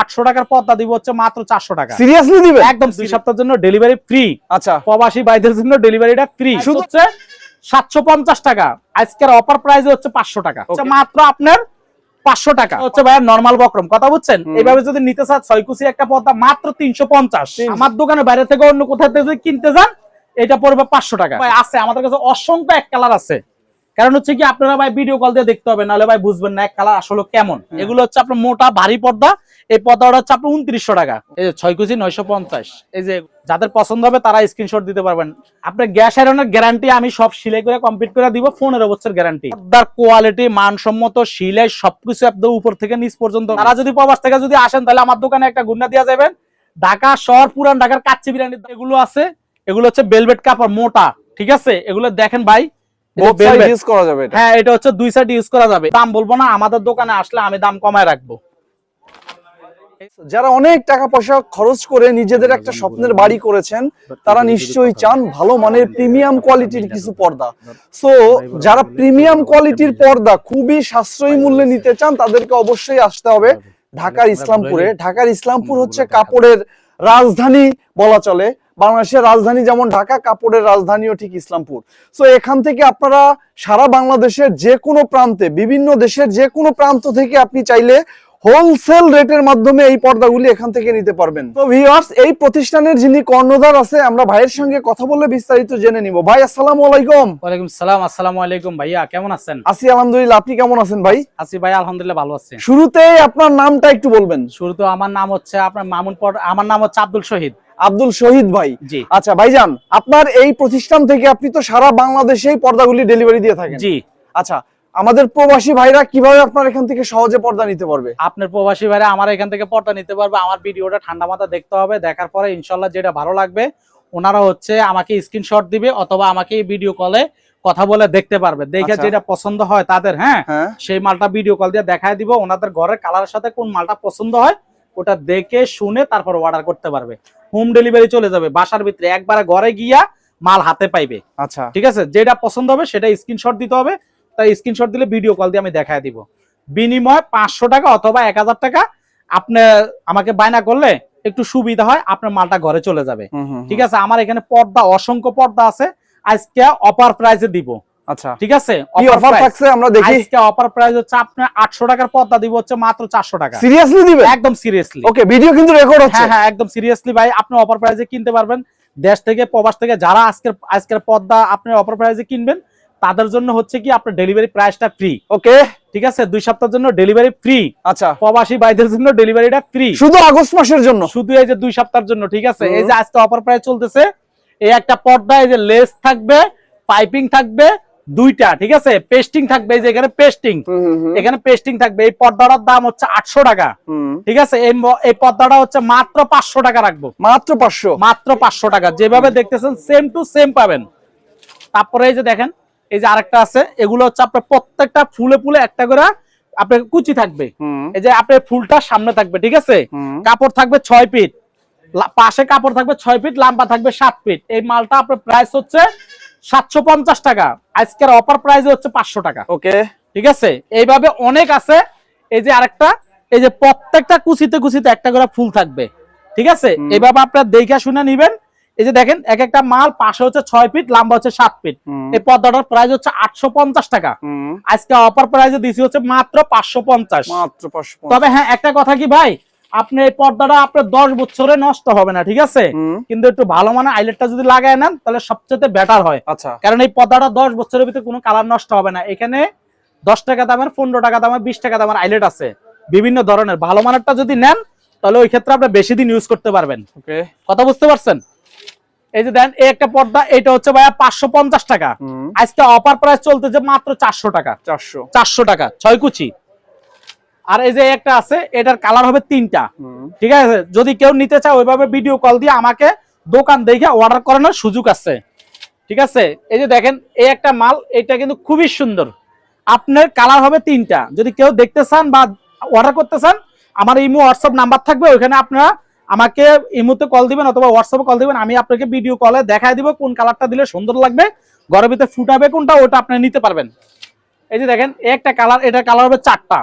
আটশো টাকার পর্দা দিব হচ্ছে মাত্র চারশো টাকা। সিরিয়াসলি দিবে একদম দুই সপ্তাহের জন্য ডেলিভারি ফ্রি আচ্ছা। প্রবাসী ভাইদের জন্য ডেলিভারিটা ফ্রি শুধু হচ্ছে সাতশো পঞ্চাশ টাকা। আজকের অফার প্রাইস হচ্ছে পাঁচশো টাকা। হচ্ছে মাত্র আপনার পাঁচশো টাকা। হচ্ছে ভাইয়া নর্মাল বক্রম। কথা বুঝছেন। এইভাবে যদি নিতে চান ছয় কুচি একটা পর্দা মাত্র তিনশো পঞ্চাশ। আমার দোকানে বাইরে থেকে অন্য কোথাও থেকে যদি কিনতে যান এটা পড়বে পাঁচশো টাকা। ভাই আছে। আমাদের কাছে অসংখ্য এক কালার আছে। কারণ হচ্ছে কি আপনারা ভাই ভিডিও কল দিয়ে দেখতে হবে নাহলে ভাই বুঝবেন না এক কালার আসলে কেমন। এগুলো হচ্ছে আপনার মোটা ভারী পর্দা এই পর্দাটা হচ্ছে আপনার উনত্রিশশো টাকা। এই যে ছয় কুচি নয়শো পঞ্চাশ। এই যে যাদের পছন্দ হবে তারা স্ক্রিনশট দিতে পারবেন। আপনার গ্যাস আয়রনের গ্যারান্টি আমি সব সিলাই করে কমপ্লিট করে দিব পনেরো বছর গ্যারান্টি পর্দার কোয়ালিটি মানসম্মত সিলাই সবকিছু একদম উপর থেকে নিচ পর্যন্ত। তারা যদি প্রবাস থেকে যদি আসেন তাহলে আমার দোকানে একটা গুন্না দেওয়া যাবেন। ঢাকা শহর পুরান ঢাকার কাচ্চি বিরিয়ানি এগুলো আছে এগুলো হচ্ছে বেলভেট কাপড় মোটা। ঠিক আছে? এগুলো দেখেন ভাই ইউজ করা যাবে হ্যাঁ এটা হচ্ছে দুই সাইড ইউজ করা যাবে। দাম বলব না আমাদের দোকানে আসলে আমি দাম কমায় রাখব। যারা অনেক টাকা পয়সা খরচ করে নিজেদের একটা স্বপ্নের বাড়ি করেছেন তারা নিশ্চয়ই চান ভালো মানের প্রিমিয়াম কোয়ালিটির কিছু পর্দা। সো যারা প্রিমিয়াম কোয়ালিটির পর্দা খুবই সাশ্রয়ী মূল্যে নিতে চান তাদেরকে অবশ্যই আসতে হবে ঢাকার ইসলামপুরে। ঢাকার ইসলামপুর হচ্ছে কাপড়ের রাজধানী বলা চলে। বাংলাদেশের রাজধানী যেমন ঢাকা, কাপড়ের রাজধানীও ঠিক ইসলামপুর। সো এখান থেকে আপনারা সারা বাংলাদেশের যে কোনো প্রান্তে, বিভিন্ন দেশের যে কোনো প্রান্ত থেকে আপনি চাইলে হোলসেল রেটের মাধ্যমে এই পর্দাগুলি এখান থেকে নিতে পারবেন। তো ভিউয়ার্স এই প্রতিষ্ঠানের যিনি কর্ণধার আছে আমরা ভাইয়ের সঙ্গে কথা বলে বিস্তারিত জেনে নিব। ভাই আসসালামু আলাইকুম। ওয়ালাইকুম সালাম আসসালামু আলাইকুম ভাইয়া কেমন আছেন? আসি আলহামদুলিল্লাহ আপনি কেমন আছেন ভাই? আছি ভাই আলহামদুলিল্লাহ ভালো আছি। শুরুতেই আপনার নামটা একটু বলবেন। শুরুতে আমার নাম হচ্ছে আপনার মামুন পর আমার নাম হচ্ছে আব্দুল শহীদ। আব্দুল শহীদ ভাই। জি। আচ্ছা ভাইজান আপনার এই প্রতিষ্ঠান থেকে আপনি তো সারা বাংলাদেশেই পর্দাগুলি ডেলিভারি দিয়ে থাকেন। জি। আচ্ছা আমাদের প্রবাসী ভাইরা কীভাবে আপনার এখান থেকে সহজে পর্দা নিতে পারবে? আপনার প্রবাসী ভাইরা আমার এখান থেকে পর্দা নিতে পারবে। আমার ভিডিওটা ঠান্ডা মাথা দেখতে হবে। দেখার পরে ইনশাল্লাহ যেটা ভালো লাগবে ওনারা হচ্ছে আমাকে স্ক্রিনশট দিবে অথবা আমাকে ভিডিও কলে কথা বলে দেখতে পারবে। দেখে আচ্ছা। যেটা পছন্দ হয় তাদের হ্যাঁ? হ্যাঁ। সেই মালটা ভিডিও কল দিয়ে দেখায় দিব। ওনাদের ঘরের কালারের সাথে কোন মালটা পছন্দ হয় ওটা দেখে শুনে তারপর অর্ডার করতে পারবে। হোম ডেলিভারি চলে যাবে। বাসার ভিতরে একবারে ঘরে গিয়া মাল হাতে পাইবে। আচ্ছা। ঠিক আছে? যেটা পছন্দ হবে সেটা স্ক্রিনশট দিতে হবে। তাই স্ক্রিনশট দিলে ভিডিও কল দিয়ে আমি দেখায় দিব। বিনিময় পাঁচশো টাকা অথবা এক হাজার টাকা আপনি আমাকে বায়না করলে একটু সুবিধা হয় আপনার মালটা ঘরে চলে যাবে। ঠিক আছে? আমার এখানে পর্দা অসংখ্য পর্দা আছে। আজকে অফার প্রাইসে দিব। আচ্ছা। ঠিক আছে? অফার থাকছে আমরা দেখি। আজকে অফার প্রাইস হচ্ছে আপনার আটশো টাকার পর্দা দিব হচ্ছে মাত্র চারশো টাকা। সিরিয়াসলি একদম সিরিয়াসলি ওকে ভিডিও কিন্তু রেকর্ড হচ্ছে। হ্যাঁ হ্যাঁ একদম সিরিয়াসলি ভাই। আপনি অফার প্রাইসে কিনতে পারবেন। দেশ থেকে প্রবাস থেকে যারা আজকের আজকের পর্দা আপনি অফার প্রাইসে কিনবেন তাদের জন্য হচ্ছে কি আপনার ডেলিভারি প্রাইসটা ফ্রি ওকে ঠিক আছে? দুই সপ্তাহের জন্য ডেলিভারি ফ্রি আচ্ছা। প্রবাসী ভাইদের জন্য ডেলিভারিটা ফ্রি শুধু আগস্ট মাসের জন্য? শুধু এই যে দুই সপ্তাহের জন্য ঠিক আছে। এই যে আজকে অফার প্রাইস চলতেছে এই একটা পর্দা এই যে লেস থাকবে পাইপিং থাকবে দুইটা ঠিক আছে? পেস্টিং থাকবে এই যে এখানে পেস্টিং এখানে পেস্টিং থাকবে। এই পর্দাটার দাম হচ্ছে আটশো টাকা। ঠিক আছে? এই পর্দাটা হচ্ছে মাত্র পাঁচশো টাকা রাখব। মাত্র পাঁচশো? মাত্র পাঁচশো টাকা। যেভাবে দেখতেছেন সেম টু সেম পাবেন। তারপরে এই যে দেখেন এই যে আরেকটা আছে এগুলো হচ্ছে আপনার প্রত্যেকটা ফুলে ফুলে একটা করে আপনার কুচি থাকবে। এই যে আপনার ফুলটা সামনে থাকবে ঠিক আছে? কাপড় থাকবে ছয় ফিট। পাশে কাপড় থাকবে ছয় ফিট লাম্বা থাকবে সাত ফিট। এই মালটা আপনার প্রাইস হচ্ছে সাতশো পঞ্চাশ টাকা। আজকের অফার প্রাইস হচ্ছে পাঁচশো টাকা। ওকে। ঠিক আছে? এইভাবে অনেক আছে। এই যে আরেকটা এই যে প্রত্যেকটা কুচিতে কুচিতে একটা করে ফুল থাকবে। ঠিক আছে। এইভাবে আপনার দেখে শুনে নিবেন। এই যে দেখেন এক একটা মাল পাশে হচ্ছে ছয় ফিট লম্বা হচ্ছে সাত ফিট। এই পর্দাটার প্রাইস হচ্ছে আটশো পঞ্চাশ টাকা। আজকে অফার প্রাইসে দিছি হচ্ছে মাত্র পাঁচশো পঞ্চাশ। মাত্র পাঁচশো তবে হ্যাঁ একটা কথা কি ভাই? আপনি এই পর্দাটা আপনার দশ বছরে নষ্ট হবে না ঠিক আছে? কিন্তু একটু ভালো মানে আইলেটটা যদি লাগায় নেন তাহলে সবচেয়ে বেটার হয়। আচ্ছা। কারণ এই পর্দাটা দশ বছরের ভিতরে কোনো কালার নষ্ট হবে না। এখানে দশ টাকা দামের পনেরো টাকা দামের বিশ টাকা দামের আইলেট আছে। বিভিন্ন ধরনের। ভালো মানেরটা যদি নেন তাহলে ওই ক্ষেত্রে আপনি বেশি দিন ইউজ করতে পারবেন। ওকে কথা বুঝতে পারছেন? এই যে দেন এই একটা পর্দা এটা হচ্ছে ভাইয়া পাঁচশো পঞ্চাশ টাকা। আজকে অফার প্রাইস চলতেছে মাত্র চারশো টাকা। চারশো। চারশো টাকা ছয় কুচি। আর এই যে একটা আছে এটার কালার হবে তিনটা। ঠিক আছে? যদি কেউ নিতে চায় ওইভাবে ভিডিও কল দিয়ে আমাকে দোকান দেখে অর্ডার করানোর সুযোগ আছে। ঠিক আছে? এই যে দেখেন এই একটা মাল এটা কিন্তু খুবই সুন্দর। আপনার কালার হবে তিনটা। যদি কেউ দেখতে চান বা অর্ডার করতে চান আমার ইমো হোয়াটসঅ্যাপ নাম্বার থাকবে ওইখানে আপনারা আমাকে ইমোতে কল দিবেন অথবা হোয়াটসঅ্যাপে কল দিবেন আমি আপনাকে ভিডিও কলে দেখায় দিব কোন কালারটা দিলে সুন্দর লাগবে ঘরের ভিতরে ফুটাবে কোনটা ওটা আপনি নিতে পারবেন। এই যে দেখেন একটা কালার এটা কালার হবে চারটা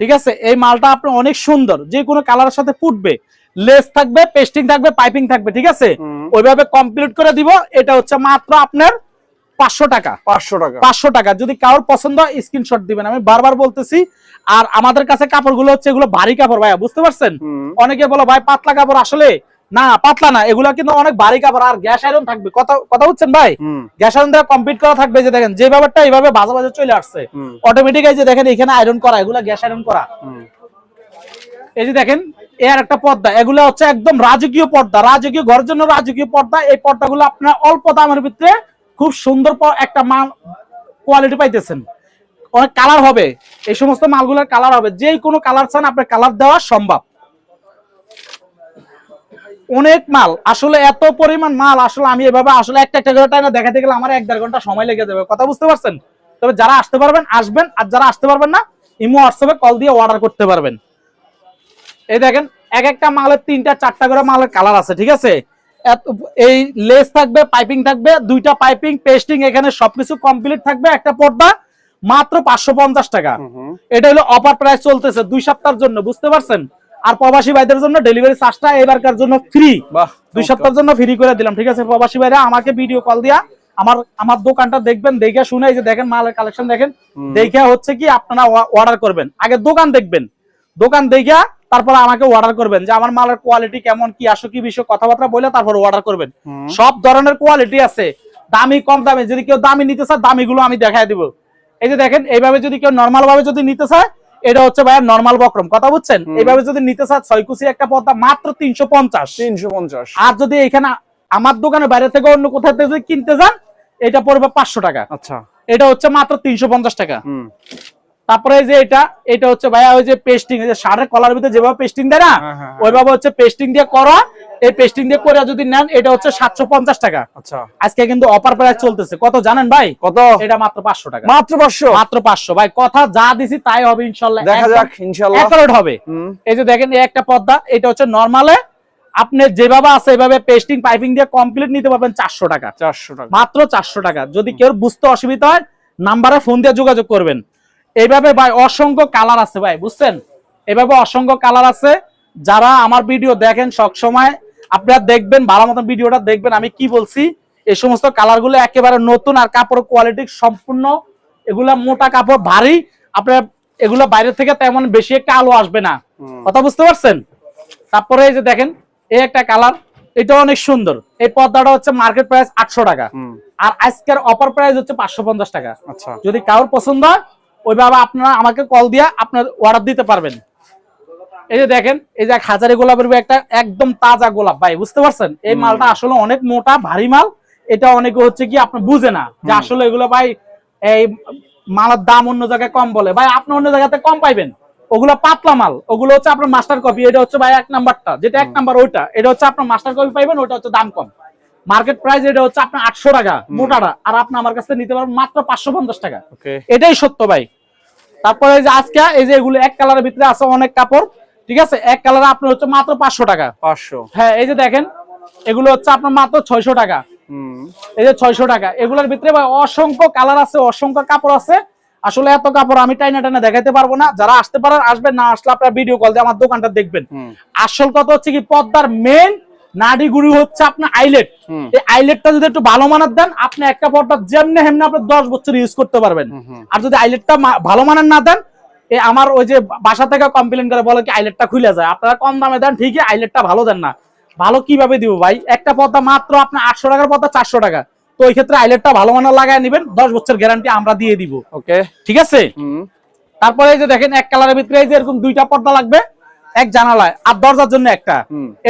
ঠিক আছে? এই মালটা আপনার অনেক সুন্দর যে কোনো কালারের সাথে ফুটবে লেস থাকবে পেস্টিং থাকবে পাইপিং থাকবে ঠিক আছে? ওইভাবে কমপ্লিট করে দিব এটা হচ্ছে মাত্র আপনার পাঁচশো টাকা। পাঁচশো টাকা। পাঁচশো টাকা। যদি কারোর পছন্দ হয় স্ক্রিনশট দিবেন। আমি বারবার বলতেছি আর আমাদের কাছে কাপড়গুলো হচ্ছে এগুলো ভারী কাপড় ভাইয়া বুঝতে পারছেন? অনেকে বলো ভাই পাতলা কাপড় আসলে? না পাতলা না এগুলা কিন্তু অনেক ভারী কাপড়। আর গ্যাস আয়রন থাকবে। কথা কথা বুঝছেন ভাই? গ্যাস আয়রন দিয়ে কমপ্লিট করা থাকবে যে দেখেন যে ব্যাপারটা এইভাবে বাজে বাজে চলে আসছে। অটোমেটিক এই যে দেখেন এখানে আয়রন করা এগুলা গ্যাস আয়রন করা। এই যে দেখেন এর একটা পর্দা। এগুলো হচ্ছে একদম রাজকীয় পর্দা। রাজকীয় ঘরের জন্য রাজকীয় পর্দা। এই পর্দাগুলো আপনার অল্প দামের ভিতরে খুব সুন্দর একটা মাল কোয়ালিটি পাইতেছেন। অনেক কালার হবে। এই সমস্ত মালগুলোর কালার হবে। যে কোনো কালার চান, আপনার কালার দেওয়া সম্ভব। অনেক মাল। আসলে এত পরিমাণ মাল, আসলে আমি এভাবে, আসলে একটা একটা করে টাইনা দেখাতে গেলে আমার এক দেড় ঘণ্টা সময় লেগে যাবে। কথা বুঝতে পারছেন? তবে যারা আসতে পারবেন, আসবেন। আর যারা আসতে পারবেন না, ইমো, হোয়াটসঅ্যাপে কল দিয়ে অর্ডার করতে পারবেন। এই দেখেন, এক একটা মালের তিনটা, চারটা করে মালের কালার আছে, ঠিক আছে? এই লেস থাকবে পাইপিং থাকবে দুইটা পাইপিং পেস্টিং এখানে সবকিছু কমপ্লিট থাকবে একটা পর্দা মাত্র পাঁচশো পঞ্চাশ টাকা। এটা হলো অফার প্রাইস চলতেছে দুই সপ্তাহের জন্য বুঝতে পারছেন? আর প্রবাসী ভাইদের জন্য ডেলিভারি চার্জটা এবারকার জন্য ফ্রি দুই সপ্তাহের জন্য ফ্রি করে দিলাম ঠিক আছে? প্রবাসী ভাইরা আমাকে ভিডিও কল দিয়া আমার আমার দোকানটা দেখবেন দেখে শুনে যে দেখেন মালের কালেকশন দেখেন। দেখে হচ্ছে কি আপনারা অর্ডার করবেন। আগে দোকান দেখবেন। দোকান দেখে তারপর আমাকে অর্ডার করবেন যে আমার মালের কোয়ালিটি কেমন কি আসো কি বিষয় কথাবার্তা বলে তারপর অর্ডার করবেন। সব ধরনের কোয়ালিটি আছে। দামি কম দামি যদি কেউ দামি নিতে চায় দামি গুলো আমি দেখাই দিব। এই যে দেখেন এইভাবে যদি কেউ নর্মাল ভাবে যদি নিতে চায় এটা হচ্ছে ভাইয়া নর্মাল বক্রম। কথা বুঝছেন? এইভাবে যদি নিতে চায় ছয় কুচি একটা পর্দা মাত্র তিনশো পঞ্চাশ। তিনশো পঞ্চাশ। আর যদি এখানে আমার দোকানের বাইরে থেকে অন্য কোথাও থেকে যদি কিনতে যান এটা পড়বে পাঁচশো টাকা। আচ্ছা। এটা হচ্ছে মাত্র তিনশো পঞ্চাশ টাকা। তারপরে যে এটা এটা হচ্ছে ভাইয়া ওই যে পেস্টিং এই যে শার্টের কলার ভিতরে যেভাবে পেস্টিং দেয় না হ্যাঁ, হ্যাঁ, ওইভাবে হচ্ছে পেস্টিং দিয়ে করা। এই পেস্টিং দিয়ে করে যদি নেন এটা হচ্ছে সাতশো পঞ্চাশ টাকা। আচ্ছা। আজকে কিন্তু অফার প্রাইস চলতেছে। কত জানেন ভাই? কত? এটা মাত্র পাঁচশো টাকা। মাত্র পাঁচশো? মাত্র পাঁচশো। ভাই কথা যা দিছি তাই হবে ইনশাল্লাহ। দেখা যাক ইনশাল্লাহ। অ্যাকাউরেট হবে। এই যে দেখেন এই একটা পর্দা এটা হচ্ছে নর্মালে আপনি যেভাবে আছে এভাবে পেস্টিং পাইপিং দিয়ে কমপ্লিট নিতে পারবেন চারশো টাকা। চারশো টাকা। মাত্র চারশো টাকা। যদি কেউ বুঝতে অসুবিধা হয় নাম্বারে ফোন দিয়ে যোগাযোগ করবেন। এইভাবে ভাই অসংখ্য কালার আছে ভাই বুঝছেন? এভাবে অসংখ্য কালার আছে। যারা আমার ভিডিও দেখেন সব সময় আপনারা দেখবেন ভালো মতন ভিডিওটা দেখবেন আমি কি বলছি? এই সমস্ত কালারগুলো একেবারে নতুন আর কাপড় কোয়ালিটি সম্পূর্ণ এগুলা মোটা কাপড় ভারী আপনার এগুলো বাইরে থেকে তেমন বেশি একটা আলো আসবে না। কথা বুঝতে পারছেন? তারপরে এই যে দেখেন এই একটা কালার এটা অনেক সুন্দর। এই পর্দাটা হচ্ছে মার্কেট প্রাইস আটশো টাকা। আর আজকের অপার প্রাইস হচ্ছে পাঁচশো পঞ্চাশ টাকা। আচ্ছা। যদি কারোর পছন্দ হয় ওইভাবে আপনারা আমাকে কল দিয়া আপনার অর্ডার দিতে পারবেন। এই যে দেখেন এই যে এক হাজারি গোলাপের একটা একদম তাজা গোলাপ ভাই বুঝতে পারছেন? এই মালটা আসলে অনেক মোটা ভারী মাল। এটা অনেকে হচ্ছে কি আপনি বুঝে না যে আসলে এগুলো ভাই এই মালের দাম অন্য জায়গায় কম বলে। ভাই আপনি অন্য জায়গাতে কম পাইবেন। ওগুলো পাতলা মাল ওগুলো হচ্ছে আপনার মাস্টার কপি এটা হচ্ছে ভাই এক নাম্বারটা। যেটা এক নাম্বার ওইটা। এটা হচ্ছে আপনার মাস্টার কপি পাইবেন ওটা হচ্ছে দাম কম। মার্কেট প্রাইস এটা হচ্ছে আপনার আটশো টাকা মোটাটা। আর আপনি আমার কাছে নিতে পারবেন মাত্র পাঁচশো পঞ্চাশ টাকা। এটাই সত্য ভাই। তারপরে এই যে আজকে এই যে এগুলো এক কালারের ভিতরে আছে অনেক কাপড় ঠিক আছে? এক কালার আপনার হচ্ছে মাত্র পাঁচশো টাকা। পাঁচশো। হ্যাঁ এই যে দেখেন এগুলো হচ্ছে আপনার মাত্র ছয়শো টাকা। এই যে ছয়শো টাকা। এগুলোর ভিতরে ভাই অসংখ্য কালার আছে অসংখ্য কাপড় আছে। আসলে এত কাপড় আমি টাইনা টাইনা দেখাতে পারব না। যারা আসতে পারেন আসবেন না আসলে আপনার ভিডিও কল দিয়ে আমার দোকানটা দেখবেন। আসল কথা হচ্ছে কি পদ্মার মেন নাডি গুড়ি হচ্ছে আপনার আইলেট। এই আইলেটটা যদি একটু ভালো মানের দেন আপনি একটা পর্দা যেমনি হেমনি আপনি দশ বছর ইউজ করতে পারবেন। আর যদি আইলেটটা ভালো মানের না দেন এ আমার ওই যে বাসা থেকে কমপ্লেন করে বলে কি আইলেটটা খুলে যায়। আপনারা কম দামে দেন ঠিকই আইলেটটা ভালো দেন না। ভালো কীভাবে দিব ভাই? একটা পর্দা মাত্র আপনার আটশো টাকার পর্দা চারশো টাকা। তো ওই ক্ষেত্রে আইলেটটা ভালো মানের লাগায় নেবেন দশ বছর গ্যারান্টি আমরা দিয়ে দিব। ওকে ঠিক আছে? তারপরে এই যে দেখেন এক কালারের ভিতরে এই যে এরকম দুইটা পর্দা লাগবে। এক জানালায় আর দরজার জন্য একটা।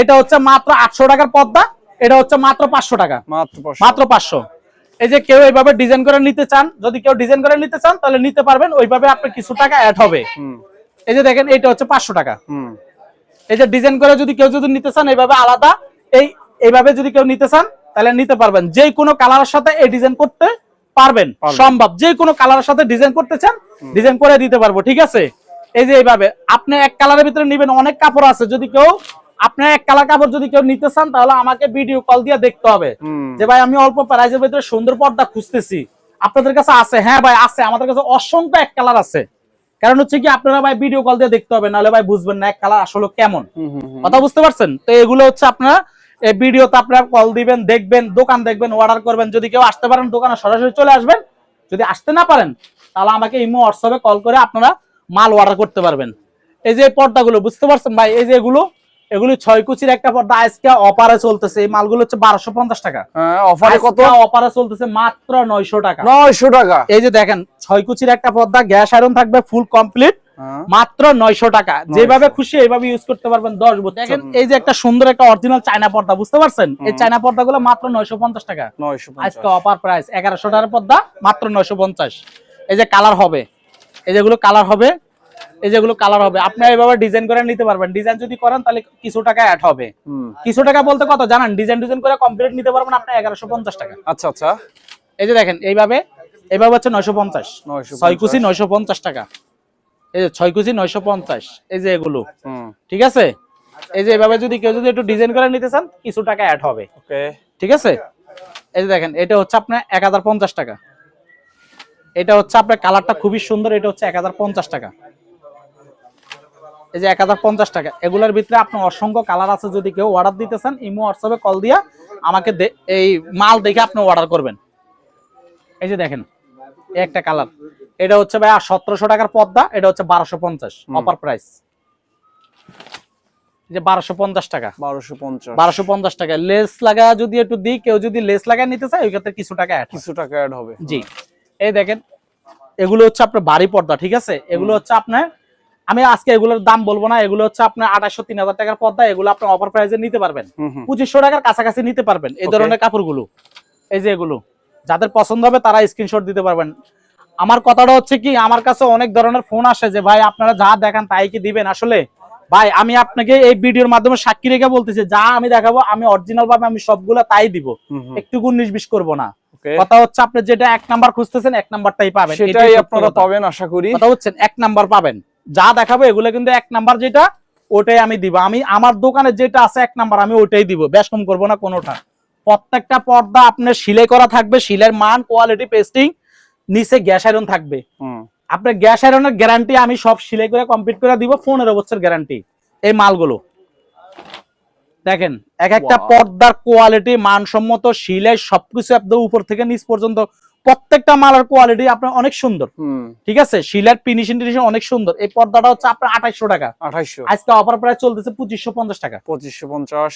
এটা হচ্ছে মাত্র আটশো টাকার পর্দা এটা হচ্ছে মাত্র পাঁচশো টাকা। মাত্র পাঁচশো। এই যে কেউ এইভাবে ডিজাইন করে নিতে চান যদি কেউ ডিজাইন করে নিতে চান তাহলে নিতে পারবেন ওইভাবে আপনার কিছু টাকা অ্যাড হবে। এই যে দেখেন এটা হচ্ছে পাঁচশো টাকা। এই যে ডিজাইন করে যদি কেউ যদি নিতে চান এইভাবে আলাদা। এই এইভাবে যদি কেউ নিতে চান তাহলে নিতে পারবেন। যে কোনো কালারের সাথে এই ডিজাইন করতে পারবেন। পারবেন। সম্ভব। যে কোনো কালারের সাথে ডিজাইন করতে চান ডিজাইন করে দিতে পারব ঠিক আছে? এই যে এইভাবে আপনি এক কালারের ভিতরে নিবেন অনেক কাপড় আছে। যদি কেউ আপনার এক কালার কাপড় যদি কেউ নিতে চান তাহলে আমাকে ভিডিও কল দিয়ে দেখতে হবে। যে ভাই আমি অল্প প্রাইজের ভিতরে সুন্দর পর্দা খুঁজতেছি। আপনাদের কাছে আছে? হ্যাঁ ভাই আছে। আমাদের কাছে অসংখ্য এক কালার আছে। কারণ হচ্ছে কি আপনারা ভাই ভিডিও কল দিয়ে দেখতে হবে নাহলে ভাই বুঝবেন না এক কালার আসলে কেমন। কথা বুঝতে পারছেন? তো এগুলো হচ্ছে আপনারা এই ভিডিওতে আপনারা কল দিবেন দেখবেন দোকান দেখবেন অর্ডার করবেন। যদি কেউ আসতে পারেন দোকানে সরাসরি চলে আসবেন। যদি আসতে না পারেন তাহলে আমাকে ইমো হোয়াটসঅ্যাপে কল করে আপনারা মাল অর্ডার করতে পারবেন। এই যে পর্দাগুলো বুঝতে পারছেন ভাই? এই যে এগুলো এগুলো ছয় কুচির একটা পর্দা আজকে অপারে চলতেছে। এই মালগুলো হচ্ছে বারোশো পঞ্চাশ টাকা। হ্যাঁ অফারে কত? অপারে চলতেছে মাত্র নয়শো টাকা। নয়শো টাকা। এই যে দেখেন ছয় কুচির একটা পর্দা গ্যাস আয়রন থাকবে ফুল কমপ্লিট হ্যাঁ, মাত্র নয়শো টাকা। যেভাবে খুশি এইভাবে ইউজ করতে পারবেন দশ বছর। দেখেন এই যে একটা সুন্দর একটা অরিজিনাল চায়না পর্দা বুঝতে পারছেন? এই চায়না পর্দা গুলো মাত্র নয়শো পঞ্চাশ টাকা। নয়শো আজকে অপার প্রাইস এগারোশো টাকার পর্দা মাত্র নয়শো পঞ্চাশ। এই যে কালার হবে। এই যেগুলো কালার হবে এই যেগুলো কালার হবে আপনি এইভাবে ডিজাইন করে নিতে পারবেন। ডিজাইন যদি করেন তাহলে কিছু টাকা অ্যাড হবে। কিছু টাকা বলতে কত জানেন? ডিজাইন ডিজাইন করে কমপ্লিট নিতে পারবেন আপনি এগারোশো পঞ্চাশ টাকা। আচ্ছা আচ্ছা। এই যে দেখেন এইভাবে এইভাবে হচ্ছে নয়শো পঞ্চাশ। ছয় কুচি নয়শো পঞ্চাশ টাকা। এই যে ছয় কুচি নয়শো পঞ্চাশ এই যে এগুলো। হুম। ঠিক আছে? এই যে এভাবে যদি কেউ যদি একটু ডিজাইন করে নিতে চান কিছু টাকা অ্যাড হবে। ওকে ঠিক আছে? এই যে দেখেন এটা হচ্ছে আপনার এক হাজার পঞ্চাশ টাকা। এটা হচ্ছে আপনার কালারটা খুবই সুন্দর এটা হচ্ছে এক হাজার পঞ্চাশ টাকা। এই যে এক হাজার পঞ্চাশ টাকা এগুলোর ভিতরে আপনার অসংখ্য কালার আছে যদি কেউ অর্ডার দিতে চান ইমো হোয়াটসঅ্যাপে কল দিয়া আমাকে এই মাল দেখে আপনি অর্ডার করবেন। এই যে দেখেন একটা কালার। এটা হচ্ছে ভাই সতেরোশো টাকার পদ্মা এটা হচ্ছে বারোশো পঞ্চাশ অফার প্রাইস যে বারোশো পঞ্চাশ টাকা। বারোশো পঞ্চাশ। বারোশো পঞ্চাশ টাকা লেস লাগা যদি একটু দিই কেউ যদি লেস লাগায় নিতে চায় ওই ক্ষেত্রে কিছু টাকা কিছু টাকা অ্যাড হবে। জি। এই দেখেন এগুলো হচ্ছে আপনার বাড়ি পর্দা ঠিক আছে এগুলো হচ্ছে আপনার আমি আজকে এগুলোর দাম বলব না এগুলো হচ্ছে আপনার আঠাশশো তিন হাজার টাকার পর্দা এগুলো আপনি অফার প্রাইসে নিতে পারবেন। পঁচিশশো টাকার কাছাকাছি নিতে পারবেন এই. ধরনের কাপড়গুলো এই যে এগুলো যাদের পছন্দ হবে তারা স্ক্রিনশট দিতে পারবেন আমার কথাটা হচ্ছে কি আমার কাছে অনেক ধরনের ফোন আসে যে ভাই আপনারা যা দেখান তাই কি দিবেন আসলে ভাই আমি আপনাকে এই ভিডিওর মাধ্যমে সাক্ষী রেখে বলতেছি যা আমি দেখাবো আমি অরিজিনাল ভাবে আমি সবগুলো তাই দিব। একটু উনিশ বিশ করব না. কথা হচ্ছে আপনি যেটা এক নাম্বার খুঁজতেছেন এক নাম্বারটাই পাবেন। সেটাই আপনারা পাবেন আশা করি। কথা হচ্ছেন এক নাম্বার পাবেন। যা দেখাবো এগুলো কিন্তু এক নাম্বার যেটা ওটাই আমি দিব। আমি আমার দোকানে যেটা আছে এক নাম্বার আমি ওটাই দিব। বেশ কম করব না কোনোটা। প্রত্যেকটা পর্দা আপনার সিলাই করা থাকবে সিলাইয়ের মান কোয়ালিটি পেস্টিং নিচে গ্যাস আয়রন থাকবে। আপনার গ্যাস আয়রনের গ্যারান্টি আমি সব সিলাই করে কমপ্লিট করে দিব পনেরো বছর গ্যারান্টি এই মালগুলো। দেখেন এক একটা পর্দার কোয়ালিটি মানসম্মত সিলাই সবকিছু একদম উপর থেকে নিচ পর্যন্ত প্রত্যেকটা মালার কোয়ালিটি আপনার অনেক সুন্দর। ঠিক আছে? শিলার ফিনিশিং টিনিশিং অনেক সুন্দর। এই পর্দাটা হচ্ছে আপনার আঠাইশশো টাকা। আজকে অফার প্রায় চলতেছে পঁচিশশো পঞ্চাশ টাকা। পঁচিশশো পঞ্চাশ।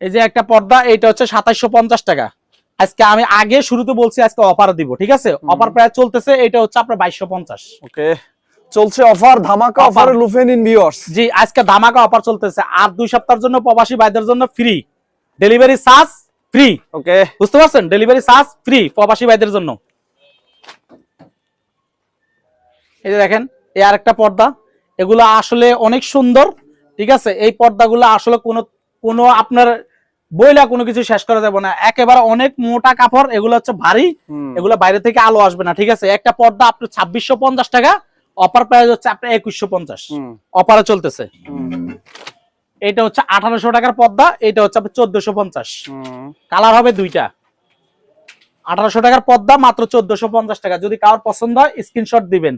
এই যে একটা পর্দা এটা হচ্ছে সাতাইশশো পঞ্চাশ টাকা। আজকে আমি আগে শুরুতে বলছি আজকে অফার দিব ঠিক আছে? অফার প্রায় চলতেছে এটা হচ্ছে আপনার বাইশশো পঞ্চাশ। ওকে চলছে অফার ধামাকা. অফারে। লুফেন ইন ভিউয়ার্স জি আজকে ধামাকা অফার চলতেছে। আর দুই সপ্তাহের জন্য প্রবাসী ভাইদের জন্য free delivery charge free okay. বুঝতে পারছেন? ডেলিভারি চার্জ ফ্রি প্রবাসী ভাইদের জন্য। এই যে দেখেন এই আরেকটা পর্দা। এগুলো আসলে অনেক সুন্দর ঠিক আছে? এই পর্দাগুলো আসলে কোনো কোনো আপনার বইলা কোনো কিছু শেষ করা যাবে না। একেবারে অনেক মোটা কাপড় এগুলো হচ্ছে ভারী। এগুলো বাইরে থেকে আলো আসবে না ঠিক আছে? একটা পর্দা আপনার ছাব্বিশশো পঞ্চাশ টাকা অফার প্রাইস হচ্ছে আপনার একুশশো পঞ্চাশ। হুম, অফারে চলতেছে। এটা হচ্ছে আঠারোশো টাকার পর্দা এটা হচ্ছে আপনার চোদ্দশো পঞ্চাশ। কালার হবে দুইটা। আঠারোশো টাকার পদ্মা মাত্র চোদ্দশো পঞ্চাশ টাকা। যদি কারোর পছন্দ হয় স্ক্রিনশট দিবেন।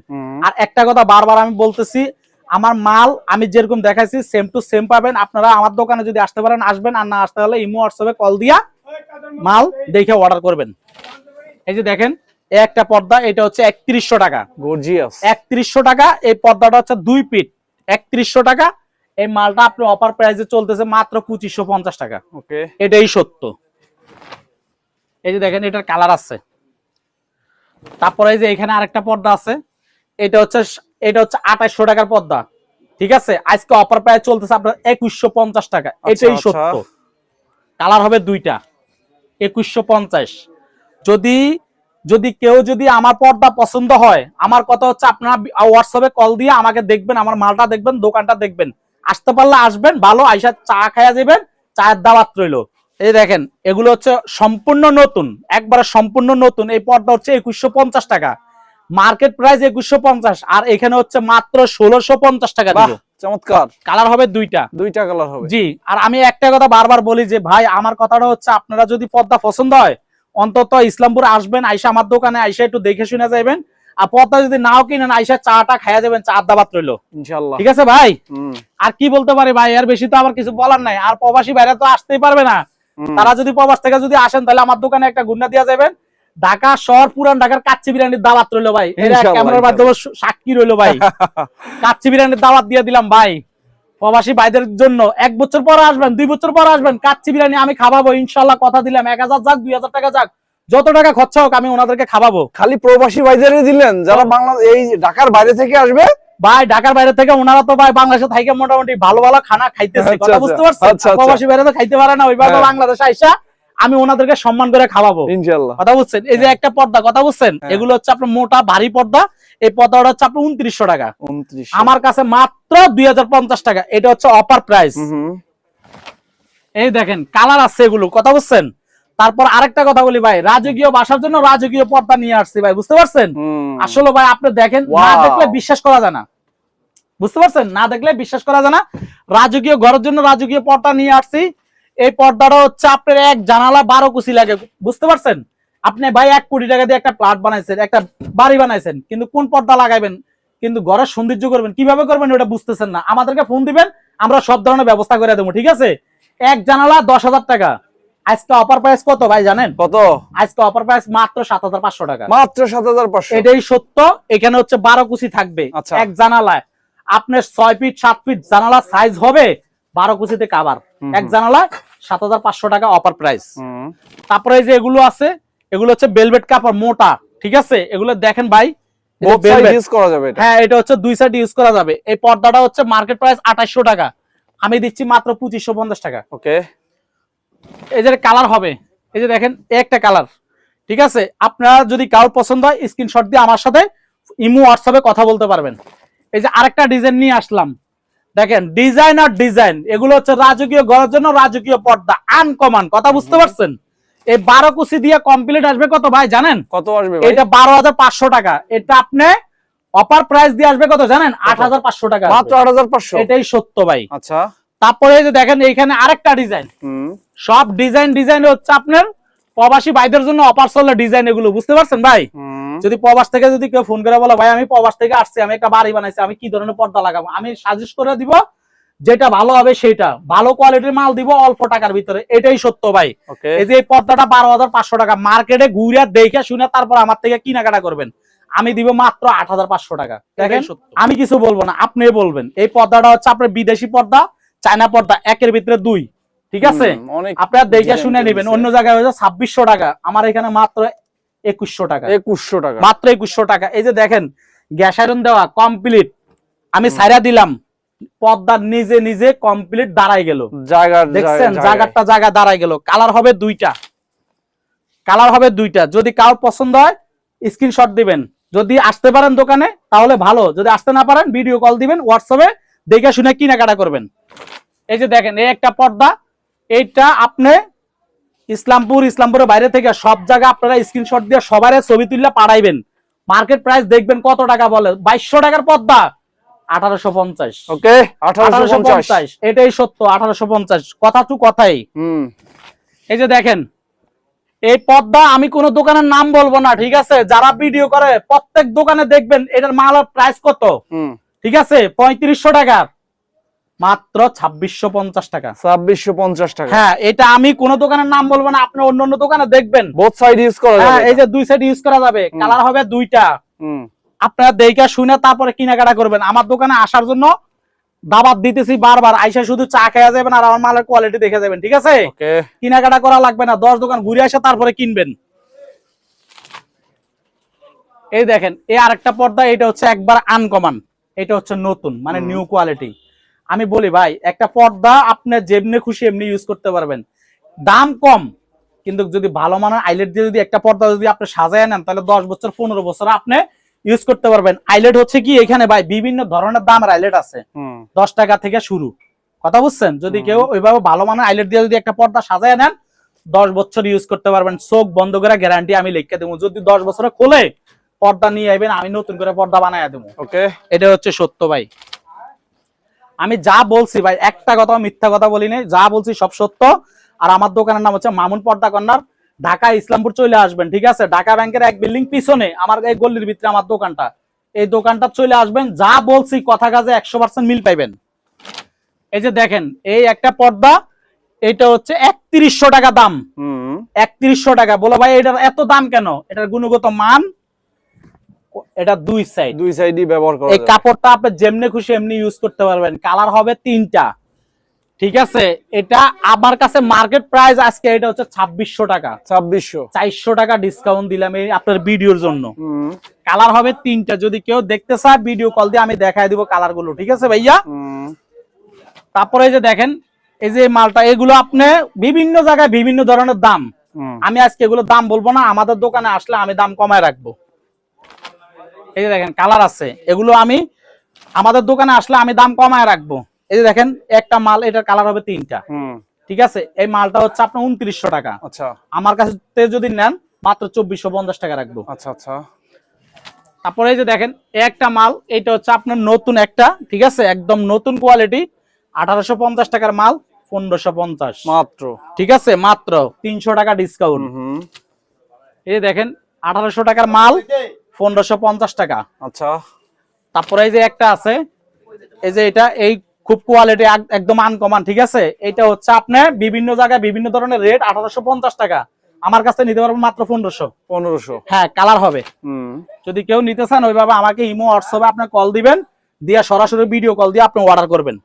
আর একটা কথা বারবার আমি বলতেছি আমার মাল আমি যেরকম দেখাইছি সেম টু সেম পাবেন। আপনারা আমার দোকানে যদি আসতে পারেন আসবেন। আর না আসতে হলে ইমো হোয়াটসঅ্যাপে কল দিয়া মাল দেখে অর্ডার করবেন। এই যে দেখেন একটা পর্দা এটা হচ্ছে একত্রিশশো টাকা। গর্জিয়াস একত্রিশশো টাকা এই পর্দাটা হচ্ছে দুই পিট। একত্রিশশো টাকা এই মালটা আপনি অফার প্রাইসে চলতেছে মাত্র পঁচিশশো পঞ্চাশ টাকা। ওকে। এটাই সত্য। এই যে দেখেন এটার কালার আছে। তারপরে এই যে এখানে আরেকটা পর্দা আছে। এটা হচ্ছে এটা হচ্ছে আঠাশশো টাকার পর্দা। ঠিক আছে? আজকে অফার প্রাইস চলতেছে আপনার একুশশো পঞ্চাশ টাকা। এটাই আচ্ছা। সত্য। কালার হবে দুইটা। একুশশো পঞ্চাশ। যদি যদি কেউ যদি আমার পর্দা পছন্দ হয় আমার কথা হচ্ছে আপনারা হোয়াটসঅ্যাপে কল দিয়ে আমাকে দেখবেন আমার মালটা দেখবেন দোকানটা দেখবেন। আসতে পারলে আসবেন ভালো আইসা চা খাইয়া যাবেন চায়ের দাওয়াত রইল। এই দেখেন এগুলো হচ্ছে সম্পূর্ণ নতুন একবারে সম্পূর্ণ নতুন। এই পর্দা হচ্ছে একুশশো পঞ্চাশ টাকা। মার্কেট প্রাইস একুশশো পঞ্চাশ আর এখানে হচ্ছে মাত্র ষোলোশো পঞ্চাশ টাকা চমৎকার। কালার হবে দুইটা। দুইটা কালার হবে। জি আর আমি একটা কথা বারবার বলি যে ভাই আমার কথাটা হচ্ছে আপনারা যদি পর্দা পছন্দ হয় অন্তত ইসলামপুর আসবেন আইসা আমার দোকানে আইসা একটু দেখে শুনে যাইবেন। আর পর্দা যদি নাও কিনেন আইসা চাটা খাইয়া যাবেন চা দাবাত রইল। ইনশাআল্লাহ। ঠিক আছে ভাই? আর কি বলতে পারি ভাই আর বেশি তো আমার কিছু বলার নাই। আর প্রবাসী বাইরে তো আসতেই পারবে না। তারা যদি প্রবাস থেকে যদি আসেন তাহলে আমার দোকানে একটা গুন্ডা দিয়া যাবেন ঢাকা শহর পুরান ঢাকার কাচ্চি বিরিয়ানির দাওয়াত রইল ভাই। ক্যামেরার মাধ্যমে সাক্ষী রইল ভাই। কাচ্চি বিরিয়ানির দাওয়াত দিয়ে দিলাম ভাই। প্রবাসী ভাইদের জন্য এক বছর পর আসবেন দুই বছর পর আসবেন কাচ্চি বিরিয়ানি আমি খাওয়াবো ইনশাল্লাহ কথা দিলাম এক হাজার যাক দুই হাজার টাকা যাক যত টাকা খরচা হোক আমি ওনাদেরকে খাওয়াবো খালি প্রবাসী ভাইদের দিলেন যারা বাংলা এই ঢাকার বাইরে থেকে আসবে ভাই ঢাকার বাইরে থেকে ওনারা তো ভাই বাংলাদেশে থেকে মোটামুটি ভালো ভালো খানা খাইতেছে আচ্ছা, কথা আচ্ছা। বুঝতে পারছেন আচ্ছা। প্রবাসী বাইরে তো খাইতে পারে না ওইভাবে হ্যাঁ। বাংলাদেশে আইসা আমি ওনাদেরকে সম্মান করে খাওয়াবো। কথা বুঝছেন? এই যে একটা পর্দা কথা বুঝছেন? হ্যাঁ। এগুলো হচ্ছে আপনার মোটা ভারী পর্দা। এই পর্দাটা হচ্ছে আপনার উনত্রিশশো টাকা। আমার কাছে মাত্র দুই টাকা। এটা হচ্ছে অফার প্রাইস এই দেখেন কালার আছে এগুলো কথা বুঝছেন? তারপর আরেকটা কথা বলি ভাই রাজকীয় বাসার জন্য রাজকীয় পর্দা নিয়ে আসছি ভাই বুঝতে পারছেন? আসলে ভাই আপনি দেখেন না দেখলে বিশ্বাস করা যায় না। বুঝতে পারছেন? না দেখলে বিশ্বাস করা যায় না। রাজকীয় ঘরের জন্য রাজকীয় পর্দা নিয়ে আসছি। এই পর্দাটা হচ্ছে আপনার এক জানালা বারো কুচি লাগে বুঝতে পারছেন? আপনি ভাই এক কোটি টাকা দিয়ে একটা প্লাট বানাইছেন একটা বাড়ি বানাইছেন কিন্তু কোন পর্দা লাগাইবেন? কিন্তু ঘরের সৌন্দর্য করবেন। কীভাবে করবেন ওটা বুঝতেছেন না। আমাদেরকে ফোন দিবেন আমরা সব ধরনের ব্যবস্থা করে দেবো ঠিক আছে? এক জানালা দশ হাজার টাকা। আজকে অফার প্রাইস কত ভাই জানেন? কত? আজকে অপার প্রাইস মাত্র সাত হাজার পাঁচশো টাকা। মাত্র সাত হাজার পাঁচশো। এটাই সত্য। এখানে হচ্ছে বারো কুচি থাকবে আচ্ছা। এক জানালায়। আপনার ছয় ফিট সাত ফিট জানালা সাইজ হবে বারো কুচিতে কাবার এক জানালা সাত হাজার পাঁচশো টাকা অফার প্রাইস তারপরে যে এগুলো আছে এগুলো হচ্ছে বেলভেট কাপড় মোটা ঠিক আছে? এগুলো দেখেন ভাই হ্যাঁ এটা হচ্ছে দুই সাইড ইউজ করা যাবে। এই পর্দাটা হচ্ছে মার্কেট প্রাইস আঠাশশো টাকা। আমি দিচ্ছি মাত্র পঁচিশশো পঞ্চাশ টাকা। ওকে এই যে কালার হবে। এই যে দেখেন একটা কালার ঠিক আছে? আপনারা যদি কারোর পছন্দ হয় স্ক্রিনশট দিয়ে আমার সাথে ইমো হোয়াটসঅ্যাপে কথা বলতে পারবেন। এই যে আরেকটা ডিজাইন নিয়ে আসলাম। দেখেন ডিজাইন আর ডিজাইন এগুলো হচ্ছে রাজকীয় ঘরের জন্য রাজকীয় পর্দা আনকমান কথা বুঝতে পারছেন? এই বারো কুচি দিয়ে কমপ্লিট আসবে কত ভাই জানেন? কত আসবে এটা বারো হাজার পাঁচশো টাকা। এটা আপনি অপার প্রাইস দিয়ে আসবে কত জানেন? আট হাজার পাঁচশো টাকা। মাত্র আট হাজার পাঁচশো? এটাই সত্য ভাই। আচ্ছা। তারপরে যে দেখেন এইখানে আরেকটা ডিজাইন সব ডিজাইন ডিজাইন হচ্ছে আপনার প্রবাসী ভাইদের জন্য অফার চলে ডিজাইন এগুলো বুঝতে পারছেন ভাই? যদি প্রবাস থেকে যদি কেউ ফোন করে বলো ভাই আমি প্রবাস থেকে আসছি আমি একটা বাড়ি বানাইছি আমি কি ধরনের পর্দা লাগাবো? আমি সাজেস্ট করে দিব যেটা ভালো হবে সেটা। ভালো কোয়ালিটির মাল দিব অল্প টাকার ভিতরে। এটাই সত্য ভাই। এই যে এই পর্দাটা বারো হাজার পাঁচশো টাকা মার্কেটে ঘুরে দেখে শুনে তারপর আমার থেকে কেনাকাটা করবেন। আমি দিব মাত্র আট হাজার পাঁচশো টাকা। দেখেন আমি কিছু বলব না আপনি বলবেন। এই পর্দাটা হচ্ছে আপনার বিদেশি পর্দা চায়না পর্দা একের ভিতরে দুই। ঠিক আছে? আপনারা দেখে শুনে নেবেন। অন্য জায়গায় হয়েছে ছাব্বিশশো টাকা। আমার এখানে মাত্র একুশশো টাকা। একুশশো টাকা। মাত্র একুশশো টাকা। এই যে দেখেন গ্যাস আয়রন দেওয়া কমপ্লিট আমি সাইরা দিলাম পদ্মার নিজে নিজে কমপ্লিট দাঁড়াই গেল। দেখছেন? জায়গাটা জায়গা দাঁড়াই গেল। কালার হবে দুইটা। কালার হবে দুইটা। যদি কারোর পছন্দ হয় স্ক্রিনশট দিবেন। যদি আসতে পারেন দোকানে তাহলে ভালো। যদি আসতে না পারেন ভিডিও কল দিবেন হোয়াটসঅ্যাপে দেখে শুনে কেনাকাটা করবেন। এই যে দেখেন এই একটা পর্দা। এইটা আপনি ইসলামপুর ইসলামপুরের বাইরে থেকে সব জায়গা আপনারা স্ক্রিনশট দিয়ে সবারে ছবি তুললে পাঠাইবেন। মার্কেট প্রাইস দেখবেন কত টাকা বলে? বাইশশো টাকার পদ্মা। আঠারোশো পঞ্চাশ। ওকে আঠারোশো আঠারোশো পঞ্চাশ পঞ্চাশ এটাই সত্য আঠারোশো পঞ্চাশ। কথা টু কথাই। হুম। এই যে দেখেন এই পর্দা আমি কোন দোকানের নাম বলব না ঠিক আছে? যারা ভিডিও করে প্রত্যেক দোকানে দেখবেন এটার মালের প্রাইস কত। হুম। ঠিক আছে? পঁয়ত্রিশশো টাকা মাত্র ছাব্বিশশো পঞ্চাশ টাকা। ছাব্বিশশো পঞ্চাশ টাকা। হ্যাঁ এটা আমি কোন দোকানের নাম বলব না আপনি অন্য অন্য দোকানে দেখবেন। বোথ সাইড ইউজ করা হ্যাঁ এই যে দুই সাইড ইউজ করা যাবে কালার হবে দুইটা। আপনারা দেখে শুনে তারপরে কেনাকাটা করবেন। আমার দোকানে আসার জন্য দাবাত দিতেছি বারবার আইসা শুধু চা খেয়া যাবেন আর আমার মালের কোয়ালিটি দেখে যাবেন ঠিক আছে? কেনাকাটা করা লাগবে না দশ দোকান ঘুরে আসে তারপরে কিনবেন। এই দেখেন এই আরেকটা পর্দা এটা হচ্ছে একবার আনকমান এটা হচ্ছে নতুন মানে নিউ কোয়ালিটি আমি বলি ভাই একটা পর্দা আপনি যেমনি খুশি এমনি ইউজ করতে পারবেন। দাম কম কিন্তু যদি ভালো মানের আইলেট দিয়ে যদি একটা পর্দা যদি আপনি সাজায় নেন তাহলে দশ বছর পনেরো বছর আপনি ইউজ করতে পারবেন। আইলেট হচ্ছে কি এখানে ভাই বিভিন্ন ধরনের দামের আইলেট আছে। দশ টাকা থেকে শুরু। কথা বুঝছেন? যদি কেউ ওইভাবে ভালো মানের আইলেট দিয়ে যদি একটা পর্দা সাজায় নেন দশ বছর ইউজ করতে পারবেন। চোখ বন্ধ করে গ্যারান্টি আমি লিখে দেবো। যদি দশ বছরে খোলে পর্দা নিয়ে আইবেন আমি নতুন করে পর্দা বানায় দেবো। ওকে এটা হচ্ছে সত্য ভাই। আমি যা বলছি ভাই একটা কথা মিথ্যা কথা বলিনি যা বলছি সব সত্য। আর আমার দোকানের নাম হচ্ছে মামুন পর্দা কর্নার। ঢাকা ইসলামপুর চলে আসবেন ঠিক আছে? ঢাকা ব্যাংকের এক বিল্ডিং পিছনে আমার এই গল্লির ভিতরে আমার দোকানটা। এই দোকানটা চলে আসবেন যা বলছি কথা কাজে একশো পার্সেন্ট মিল পাইবেন। এই যে দেখেন এই একটা পর্দা এটা হচ্ছে একত্রিশশো টাকা দাম। একত্রিশশো টাকা। বলো ভাই এটার এত দাম কেন? এটার গুণগত মান? এটা দুই সাইড দুই সাইডই ব্যবহার করা এই কাপড়টা আপনি যেমনি খুশি এমনি ইউজ করতে পারবেন। কালার হবে তিনটা। ঠিক আছে? এটা আমার কাছে মার্কেট প্রাইস আজকে এটা হচ্ছে ছাব্বিশশো টাকা। ছাব্বিশশো। চারশো টাকা ডিসকাউন্ট দিলাম এই আপনার ভিডিওর জন্য। কালার হবে তিনটা। যদি কেউ দেখতে চায় ভিডিও কল দিয়ে আমি দেখাই দিব কালারগুলো। ঠিক আছে ভাইয়া? তারপরে এই যে দেখেন এই যে মালটা এগুলো আপনি বিভিন্ন জায়গায় বিভিন্ন ধরনের দাম। আমি আজকে এগুলো দাম বলব না আমাদের দোকানে আসলে আমি দাম কমায় রাখব। এই যে দেখেন কালার আছে। এগুলো আমি আমাদের দোকানে আসলে আমি দাম কমায় রাখব। এই যে দেখেন একটা মাল এটার কালার হবে তিনটা। ঠিক আছে? এই মালটা হচ্ছে আপনার উনত্রিশশো টাকা। আচ্ছা। আমার কাছে যদি নেন মাত্র চব্বিশশো পঞ্চাশ টাকা রাখব। আচ্ছা আচ্ছা। তারপরে এই যে দেখেন একটা মাল এটা হচ্ছে আপনার নতুন একটা ঠিক আছে? একদম নতুন কোয়ালিটি আঠারোশো পঞ্চাশ টাকার মাল পনেরোশো পঞ্চাশ। মাত্র। ঠিক আছে? মাত্র তিনশো টাকা ডিসকাউন্ট এই দেখেন আঠারোশো টাকার মাল পনেরোশো পঞ্চাশ টাকা। আচ্ছা। তারপরে এই যে একটা আছে এই যে এটা এই খুব কোয়ালিটি একদম আনকমান ঠিক আছে? এটা হচ্ছে আপনার বিভিন্ন জায়গায় বিভিন্ন ধরনের রেট আঠারোশো পঞ্চাশ টাকা। আমার কাছে নিতে পারবেন মাত্র পনেরোশো। পনেরোশো। হ্যাঁ কালার হবে। যদি কেউ নিতে চান ওইভাবে আমাকে ইমো হোয়াটসঅ্যাপে আপনি কল দিবেন দিয়ে সরাসরি ভিডিও কল দিয়ে আপনি অর্ডার করবেন।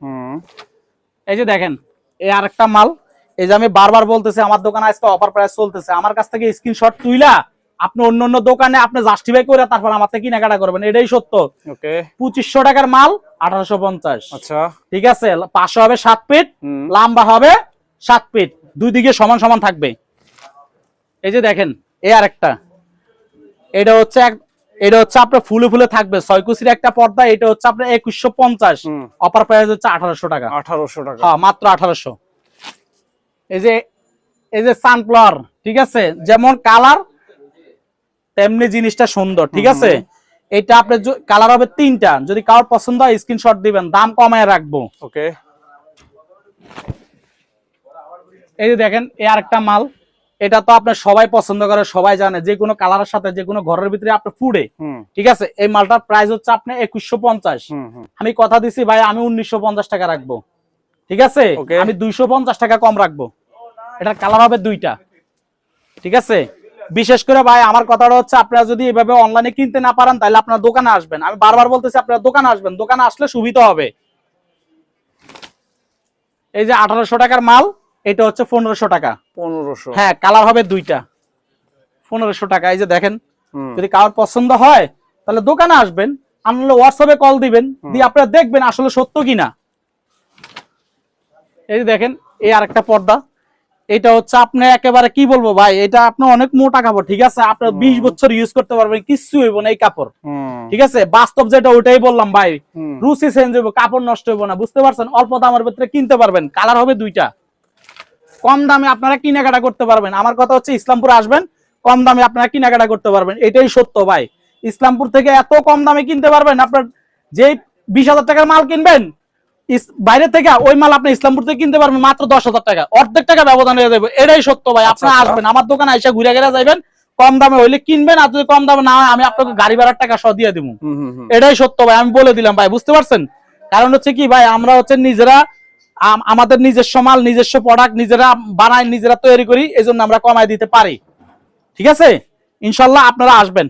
এই যে দেখেন এই আরেকটা মাল। এই যে আমি বারবার বলতেছি আমার দোকানে আজকে অফার প্রাইস চলতেছে। আমার কাছ থেকে স্ক্রিনশট তুইলা আপনি অন্য অন্য দোকানে আপনি জাস্টিফাই করে তারপর আমার থেকে কেনাকাটা করবেন। এটাই সত্য। ওকে পঁচিশশো টাকার মাল আঠারোশো পঞ্চাশ। আচ্ছা। ঠিক আছে? পাঁচশো হবে সাত ফিট লম্বা হবে সাত ফিট দুই দিকে সমান সমান থাকবে। এই যে দেখেন এই আরেকটা। এটা হচ্ছে এক এটা হচ্ছে আপনার ফুলে ফুলে থাকবে। ছয় কুচির একটা পর্দা এটা হচ্ছে আপনার একুশশো পঞ্চাশ। অপার প্রাইস হচ্ছে আঠারোশো টাকা। আঠারোশো টাকা। হ্যাঁ মাত্র আঠারোশো। এই যে এই যে সানফ্লাওয়ার ঠিক আছে? যেমন কালার তেমনি জিনিসটা সুন্দর ঠিক আছে? এটা আপনার কালার হবে তিনটা। যদি কারোর পছন্দ হয় স্ক্রিনশট দিবেন। দাম কমায় রাখব। ওকে। এই যে দেখেন এই আরেকটা মাল। এটা তো আপনার সবাই পছন্দ করে সবাই জানে। যে কোনো কালারের সাথে যে কোনো ঘরের ভিতরে আপনি ফুডে। ঠিক আছে? এই মালটার প্রাইস হচ্ছে আপনার একুশশো পঞ্চাশ। আমি কথা দিছি ভাই আমি উনিশশো পঞ্চাশ টাকা রাখব। ঠিক আছে? আমি দুইশো পঞ্চাশ টাকা কম রাখব। এটার কালার হবে দুইটা। ঠিক আছে? বিশেষ করে ভাই আমার কথাটা হচ্ছে আপনারা যদি এভাবে অনলাইনে কিনতে না পারেন তাহলে আপনার দোকানে আসবেন। আমি বারবার বলতেছি আপনারা দোকানে আসবেন। দোকানে আসলে সুবিধা হবে। এই যে আঠারোশো টাকার মাল এটা হচ্ছে পনেরোশো টাকা। পনেরোশো। হ্যাঁ কালার হবে দুইটা। পনেরোশো টাকা। এই যে দেখেন যদি কারোর পছন্দ হয় তাহলে দোকানে আসবেন। আনলে হোয়াটসঅ্যাপে কল দিবেন। দিয়ে আপনারা দেখবেন আসলে সত্য কিনা। এই যে দেখেন এই আরেকটা পর্দা। এটা হচ্ছে আপনি একেবারে কি বলব ভাই এটা আপনি অনেক মোটা কাপড় ঠিক আছে? আপনার বিশ বছর ইউজ করতে পারবেন কিচ্ছু হইব না এই কাপড়। ঠিক আছে? বাস্তব যেটা ওটাই বললাম ভাই। রুচি চেঞ্জ হইব কাপড় নষ্ট হইব না বুঝতে পারছেন? অল্প দামের ভিতরে কিনতে পারবেন কালার হবে দুইটা। কম দামে আপনারা কেনাকাটা করতে পারবেন। আমার কথা হচ্ছে ইসলামপুর আসবেন কম দামে আপনারা কেনাকাটা করতে পারবেন। এটাই সত্য ভাই। ইসলামপুর থেকে এত কম দামে কিনতে পারবেন আপনার যে বিশ হাজার টাকার মাল কিনবেন বাইরে থেকে ওই মাল আপনি ইসলামপুর থেকে কিনতে পারবেন মাত্র দশ হাজার টাকা। অর্ধেক টাকা ব্যবধান হয়ে যাবে। এটাই সত্য ভাই আপনারা আচ্ছা। আসবেন আমার দোকানে এসে ঘুরে ঘুরে যাবেন কম দামে হইলে কিনবেন আর যদি কম দামে না হয় আমি আপনাকে গাড়ি ভাড়ার টাকা সহ দিয়ে দিব। এটাই সত্য ভাই আমি বলে দিলাম ভাই বুঝতে পারছেন? কারণ হচ্ছে কি ভাই আমরা হচ্ছে নিজেরা আমাদের নিজস্ব মাল নিজস্ব প্রোডাক্ট নিজেরা বানাই নিজেরা তৈরি করি এই আমরা কমাই দিতে পারি। ঠিক আছে? ইনশাল্লাহ আপনারা আসবেন।